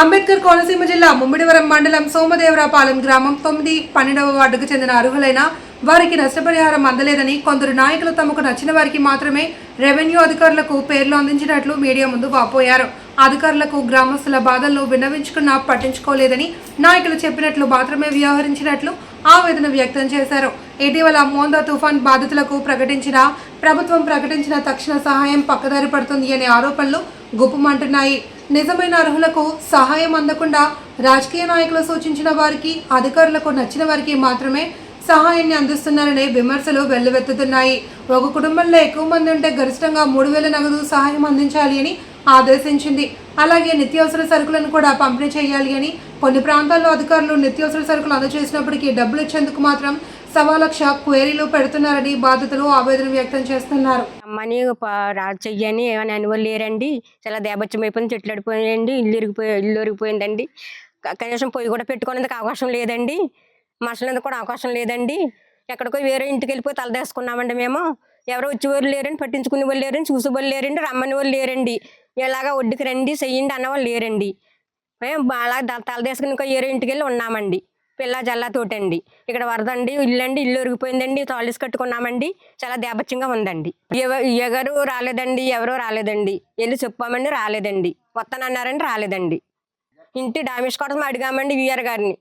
అంబేద్కర్ కోనసీమ జిల్లా ముమ్మిడివరం మండలం సోమదేవరాపాలెం గ్రామం తొమ్మిది పన్నెండవ వార్డుకు చెందిన అర్హులైన వారికి నష్టపరిహారం అందలేదని కొందరు నాయకులు తమకు నచ్చిన వారికి మాత్రమే రెవెన్యూ అధికారులకు పేర్లు అందించినట్లు మీడియా ముందు వాపోయారు. అధికారులకు గ్రామస్తుల బాధలను విన్నవించుకున్నా పట్టించుకోలేదని నాయకులు చెప్పినట్లు మాత్రమే వ్యవహరించినట్లు ఆవేదన వ్యక్తం చేశారు. ఇటీవల మోందా తుఫాన్ బాధితులకు ప్రకటించిన ప్రభుత్వం ప్రకటించిన తక్షణ సహాయం పక్కదారి పడుతుంది అనే ఆరోపణలు గుప్పమంటున్నాయి. నిజమైన అర్హులకు సహాయం అందకుండా రాజకీయ నాయకులు సూచించిన వారికి అధికారులకు నచ్చిన వారికి మాత్రమే సహాయాన్ని అందిస్తున్నారనే విమర్శలు వెల్లువెత్తుతున్నాయి. ఒక కుటుంబంలో ఎక్కువ మంది ఉంటే గరిష్టంగా మూడు వేల నగదు సహాయం అందించాలి అని ఆదేశించింది. అలాగే నిత్యావసర సరుకులను కూడా పంపిణీ చేయాలి అని కొన్ని ప్రాంతాల్లో అధికారులు నిత్యావసర సరుకులు అందజేసినప్పటికీ డబ్బులు ఇచ్చేందుకు మాత్రం సవా లక్ష క్వేరీలు పెడుతున్నారని బాధితులు ఆవేదన వ్యక్తం చేస్తున్నారు. అమ్మని చెయ్యని అని వాళ్ళు లేరండి. చాలా దేబచ్చం అయిపోయింది చెట్లు అడిపోయాయండి ఇల్లు ఇరిగిపోయి ఇల్లు ఇరిగిపోయిందండి. కనీసం పొయ్యి కూడా పెట్టుకునేందుకు అవకాశం లేదండి. మసలేందుకు కూడా అవకాశం లేదండి. ఎక్కడికో వేరే ఇంటికి వెళ్ళిపోయి తలదేసుకున్నామండి మేము. ఎవరో వచ్చేవారు లేరండి పట్టించుకునే వాళ్ళు లేరండి చూసే వాళ్ళు లేరండి రమ్మని వాళ్ళు లేరండి. ఇలాగా ఒడ్డుకి రండి చెయ్యండి అన్న వాళ్ళు లేరండి. మేము అలా తలదేసుకుని ఇంకో వేరే ఇంటికి వెళ్ళి ఉన్నామండి. పిల్ల జల్లాతోటండి ఇక్కడ వరద అండి ఇల్లు అండి ఇల్లు ఒరిగిపోయిందండి తాళీస్ కట్టుకున్నామండి. చాలా దేబచ్చంగా ఉందండి. ఎవరు రాలేదండి ఎవరో రాలేదండి. వెళ్ళి చెప్పామండి రాలేదండి. వస్తానన్నారండి రాలేదండి. ఇంటి డామేజ్ కోసం అడిగామండి విఆర్ గారిని.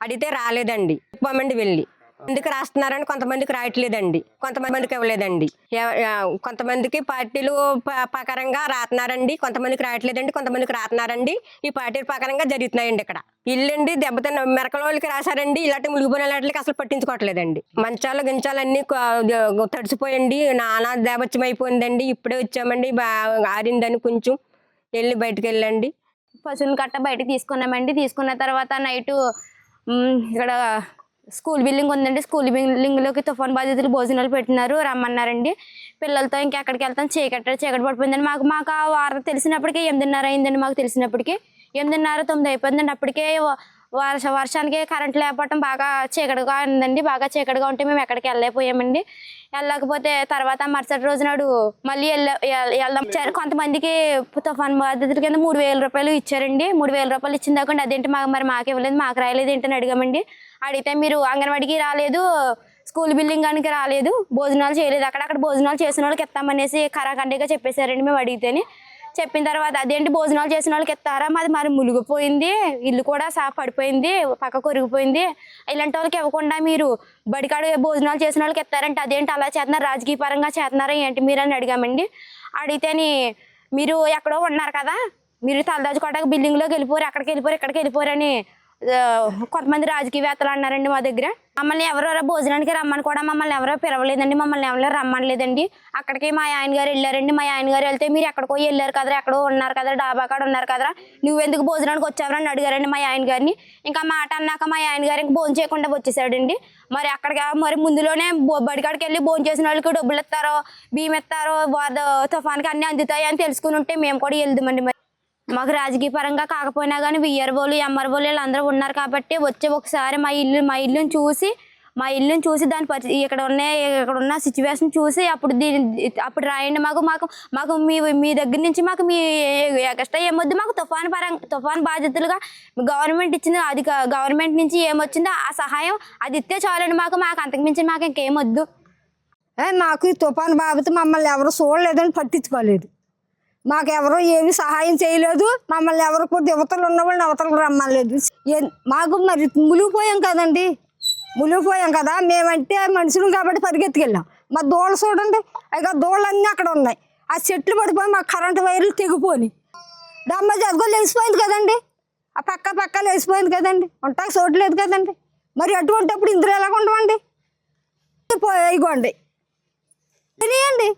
అడిగితే రాలేదండి. చెప్పామండి వెళ్ళి. ఎందుకు రాస్తున్నారని కొంతమందికి రాయట్లేదండి. కొంతమందికి ఇవ్వలేదండి. కొంతమందికి పార్టీలు ప- ప్రకారంగా రాతున్నారండి కొంతమందికి రాయట్లేదండి. కొంతమందికి రాతున్నారండి ఈ పార్టీల ప్రకారంగా జరుగుతున్నాయండి ఇక్కడ. ఇల్లండి దెబ్బతిన్న మెరకల వాళ్ళకి రాశారండి. ఇలాంటి ములిగిపోయిన వాటికి అసలు పట్టించుకోవట్లేదండి. మంచాలు గించాలన్నీ తడిచిపోయండి తడిసిపోయండి. నానా దేవత్యం అయిపోయిందండి. ఇప్పుడే వచ్చామండి. బాగా ఆరిందని కొంచెం వెళ్ళి బయటకు వెళ్ళండి. పశువులు కట్ట బయటకు తీసుకున్నామండి. తీసుకున్న తర్వాత నైట్ ఇక్కడ స్కూల్ బిల్డింగ్ ఉందండి. స్కూల్ బిల్డింగ్లోకి తుఫాన్ బాధితులు భోజనాలు పెట్టినారు. రమ్మన్నారండి. పిల్లలతో ఇంకెక్కడికి వెళ్తాం? చీకటి చీకటి పడిపోయిందండి. మాకు మాకు ఆ వార్త తెలిసినప్పటికీ ఎనిమిదిన్నర అయిందండి మాకు తెలిసినప్పటికీ ఎనిమిదిన్నర తొమ్మిది అయిపోయిందండి. అప్పటికే వర్ష వర్షానికి కరెంట్ లేకపోవటం బాగా చీకటిగా ఉందండి. బాగా చీకటిగా ఉంటే మేము ఎక్కడికి వెళ్ళలేకపోయామండి. వెళ్ళకపోతే తర్వాత మరుసటి రోజు నాడు మళ్ళీ వెళ్ళ వెళ్దాం కొంతమందికి తుఫాన్ బాధితుల కింద మూడు వేల రూపాయలు ఇచ్చారండి. మూడు వేల రూపాయలు ఇచ్చిన దాకా అదేంటి మాకు మరి మాకు ఇవ్వలేదు మాకు రాయలేదు ఏంటని అడిగామండి. అడిగితే మీరు అంగన్వాడికి రాలేదు స్కూల్ బిల్డింగ్ గానికి రాలేదు భోజనాలు చేయలేదు అక్కడ అక్కడ భోజనాలు చేసిన వాళ్ళకి ఇస్తామనేసి కరాఖండిగా చెప్పేశారండి మేము అడిగితేనే. చెప్పిన తర్వాత అదేంటి భోజనాలు చేసిన వాళ్ళకి ఇస్తారా మాది మరి మునిగిపోయింది. ఇల్లు కూడా సా పడిపోయింది. పక్క కొరిగిపోయింది. ఇలాంటి వాళ్ళకి ఇవ్వకుండా మీరు బడికాడ భోజనాలు చేసిన వాళ్ళకి ఇస్తారంటే అదేంటి అలా చేస్తున్నారు రాజకీయ పరంగా చేస్తున్నారా? ఏంటి? మీరు అని అడిగామండి అడిగితేని మీరు ఎక్కడో ఉన్నారు కదా? మీరు తలదాచుకోవడానికి బిల్డింగ్లోకి వెళ్ళిపోరు. అక్కడికి వెళ్ళిపోరు? ఇక్కడికి వెళ్ళిపోరని అని కొంతమంది రాజకీయవేత్తలు అన్నారండి మా దగ్గర. మమ్మల్ని ఎవరో భోజనానికి రమ్మని కూడా మమ్మల్ని ఎవరో పిలవలేదండి మమ్మల్ని ఎవరో రమ్మనలేదండి. అక్కడికి మా ఆయన గారు వెళ్ళారండి. మా ఆయన గారు వెళ్తే మీరు ఎక్కడికో వెళ్ళారు కదరా ఎక్కడో ఉన్నారు కదా డాబా కాడ ఉన్నారు కదరా. నువ్వు ఎందుకు భోజనానికి వచ్చావరని అడిగారండి మా ఆయన గారిని. ఇంకా మాట అన్నాక మా ఆయన గారు ఇంకా భోజనం చేయకుండా వచ్చేసాడండి. మరి అక్కడికి మరి ముందులోనే బడికాడికి వెళ్ళి భోజనం చేసిన వాళ్ళకి డబ్బులు ఇస్తారో బియ్యం ఇస్తారో తుఫాన్కి అన్ని అందుతాయి అని తెలుసుకుని ఉంటే మేము కూడా వెళ్దామండి మరి. మాకు రాజకీయ పరంగా కాకపోయినా కానీ విఆర్ఓలు ఎంఆర్ఓలు వీళ్ళందరూ ఉన్నారు కాబట్టి వచ్చి ఒకసారి మా ఇల్లు మా ఇల్లుని చూసి మా ఇల్లుని చూసి దాని పరి ఇక్కడ ఉన్న ఇక్కడ ఉన్న సిచ్యువేషన్ చూసి అప్పుడు దీని అప్పుడు రాయండి. మాకు మాకు మాకు మీ మీ దగ్గర నుంచి మాకు మీ ఎక్స్ట్రా ఏమొద్దు? మాకు తుఫాన్ పరంగా తుఫాన్ బాధితులుగా గవర్నమెంట్ ఇచ్చిన అది గవర్నమెంట్ నుంచి ఏమొచ్చిందో ఆ సహాయం అది ఇస్తే చాలండి మాకు. మాకు అంతకుమించి మాకు ఇంకేమొద్దు. మాకు ఈ తుఫాను బాబుతో మమ్మల్ని ఎవరు చూడలేదని పట్టించుకోలేదు. మాకెవరు ఏమి సహాయం చేయలేదు. మమ్మల్ని ఎవరు కొద్ది యువతలు ఉన్న వాళ్ళని అవతలకు రమ్మలేదు మాకు మరి ములిగిపోయాం కదండి. ములిగిపోయాం కదా. మేమంటే మనుషులు కాబట్టి పరిగెత్తుకెళ్ళాం. మా దోళ్ళు చూడండి. ఇక దోళ్ళన్నీ అక్కడ ఉన్నాయి. ఆ చెట్లు పడిపోయి మా కరెంటు వైర్లు తెగిపోయి డమ్మ జగ్గో లేచిపోయింది కదండి. ఆ పక్క పక్క లేచిపోయింది కదండి. ఉంటాకి చూడలేదు కదండి. మరి అటువంటిప్పుడు ఇందులో ఎలాగ ఉండవండి ఇగోండి తినేయండి.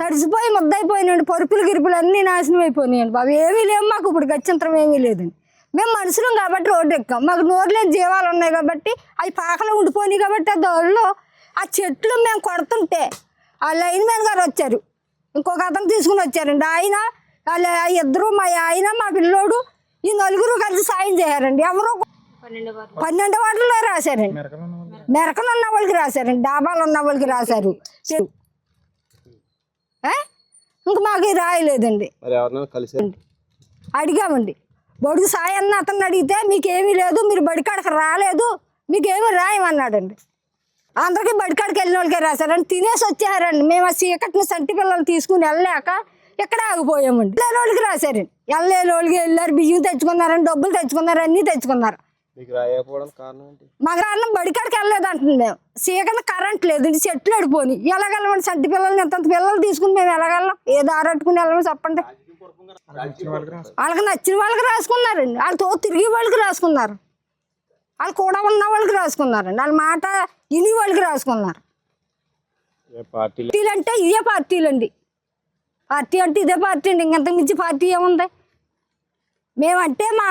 తడిసిపోయి ముద్దయిపోయినాయండి. పరుపులు గిరుపులు అన్నీ నాశనం అయిపోయినాయండి బాబు. ఏమీ లేవు మాకు ఇప్పుడు గత్యంతరం ఏమీ లేదండి. మేము మనుషులం కాబట్టి రోడ్డు ఎక్కాం. మాకు నోరు లేని జీవాలు ఉన్నాయి కాబట్టి అవి పాకలు ఉండిపోయినాయి కాబట్టి ఆ దోళ్ళు ఆ చెట్లు మేము కొడుతుంటే ఆ లైన్ మ్యాన్ గారు వచ్చారు. ఇంకొక అతను తీసుకుని వచ్చారండి. ఆయన వాళ్ళ ఇద్దరు మా ఆయన మా పిల్లోడు ఈ నలుగురు కలిసి సాయం చేశారండి. ఎవరు పన్నెండు వాటిలో రాశారండి. మెరకలు ఉన్న వాళ్ళకి రాశారండి. డాబాలు ఉన్న వాళ్ళకి రాశారు? ఇంక మాకు రాయలేదండి. అడిగామండి. బడుగు సాయి అన్న అతన్ని అడిగితే మీకేమీ లేదు మీరు బడికాడకి రాలేదు మీకేమీ రాయమన్నాడండి. అందరికీ బడికాడికి వెళ్ళిన వాళ్ళకే రాశారండి. తినేసి వచ్చారండి. మేము ఆ చీకటిని సంటి పిల్లలు తీసుకుని వెళ్ళాక ఇక్కడ ఆగిపోయామండి. వెళ్ళలేని వాళ్ళకి రాశారండి. వెళ్ళలేని వాళ్ళకి వెళ్ళారు బియ్యం తెచ్చుకున్నారండి డబ్బులు తెచ్చుకున్నారు అన్నీ తెచ్చుకున్నారు. మీకు రాయకపోవడానికి కారణం ఏంటి? మగరాన్నం బడికాడికి వెళ్ళలేదు అంటుంది మేము. చీకటి కరెంట్ లేదు ఇంటి చెట్లు అడిపోని. ఎలాగెళ్ళమండి సంటి పిల్లల్ని? ఎంత పిల్లలు తీసుకుని మేము ఎలాగెళ్ళం ఏ దారట్టుకుని వెళ్ళమని చెప్పండి. వాళ్ళకి నచ్చిన వాళ్ళకి రాసుకున్నారండి. వాళ్ళతో తిరిగి వాళ్ళకి రాసుకున్నారు. వాళ్ళు కూడా ఉన్న వాళ్ళకి రాసుకున్నారండి. వాళ్ళ మాట ఇని వాళ్ళకి రాసుకున్నారు. పార్టీలు? అంటే ఇదే పార్టీలు అండి పార్టీ అంటే ఇదే పార్టీ అండి. ఇంకంత మించి పార్టీ ఏముంది? మేమంటే మా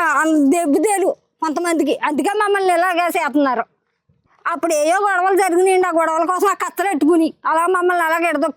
దెబ్బతేలు కొంతమందికి. అందుకే మమ్మల్ని ఇలాగే చేస్తున్నారు అప్పుడు ఏయో గొడవలు జరిగినాయండి. ఆ గొడవల కోసం ఆ కత్తలు పెట్టుకుని అలా మమ్మల్ని అలాగే ఎడదొక్కి